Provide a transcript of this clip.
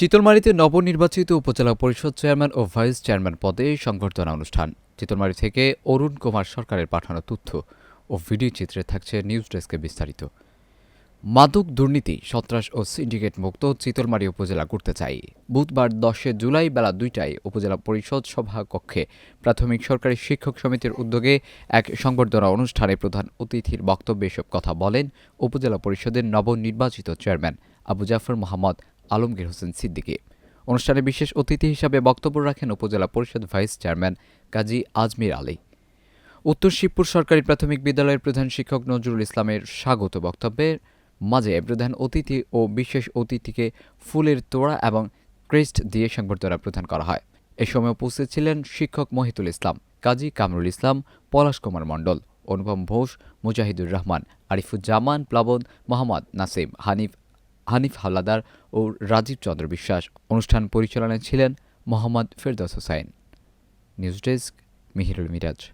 চিতলমারীতে নবনির্বাচিত উপজেলা পরিষদ চেয়ারম্যান ও ভাইস চেয়ারম্যান পদে সংবর্ধনা অনুষ্ঠান। চিতলমারী থেকে অরুণ কুমার সরকারের পাঠানো তথ্য ও ভিডিও চিত্রে থাকছে নিউজ ডেস্কে বিস্তারিত। মাদক দুর্নীতি, সন্ত্রাস ও সিন্ডিকেট মুক্ত চিতলমারী উপজেলা করতে চাই। বুধবার দশে জুলাই বেলা দুইটায় উপজেলা পরিষদ সভা কক্ষে প্রাথমিক সরকারি শিক্ষক সমিতির উদ্যোগে এক সংবর্ধনা অনুষ্ঠানে প্রধান অতিথির বক্তব্যে এসব কথা বলেন উপজেলা পরিষদের নবনির্বাচিত চেয়ারম্যান আবু জাফর মোহাম্মদ আলমগীর হোসেন সিদ্দিকী। অনুষ্ঠানে বিশেষ অতিথি হিসাবে বক্তব্য রাখেন উপজেলা পরিষদ ভাইস চেয়ারম্যান কাজী আজমির আলী। উত্তর শিবপুর সরকারি প্রাথমিক বিদ্যালয়ের প্রধান শিক্ষক নজরুল ইসলামের স্বাগত বক্তব্যের মাঝে প্রধান অতিথি ও বিশেষ অতিথিকে ফুলের তোড়া এবং ক্রেস্ট দিয়ে সংবর্ধনা প্রদান করা হয়। এ সময় উপস্থিত ছিলেন শিক্ষক মহিতুল ইসলাম, কাজী কামরুল ইসলাম, পলাশ কুমার মণ্ডল, অনুপম ঘোষ, মুজাহিদুর রহমান, আরিফুজ্জামান প্লাবন, মোহাম্মদ নাসিম হানিফ হানিফ হাওলাদার ও রাজীব চন্দ্র বিশ্বাস অনুষ্ঠান পরিচালনায় ছিলেন মোহাম্মদ ফেরদৌস হোসাইন নিউজ ডেস্ক মিহিরুল মিরাজ।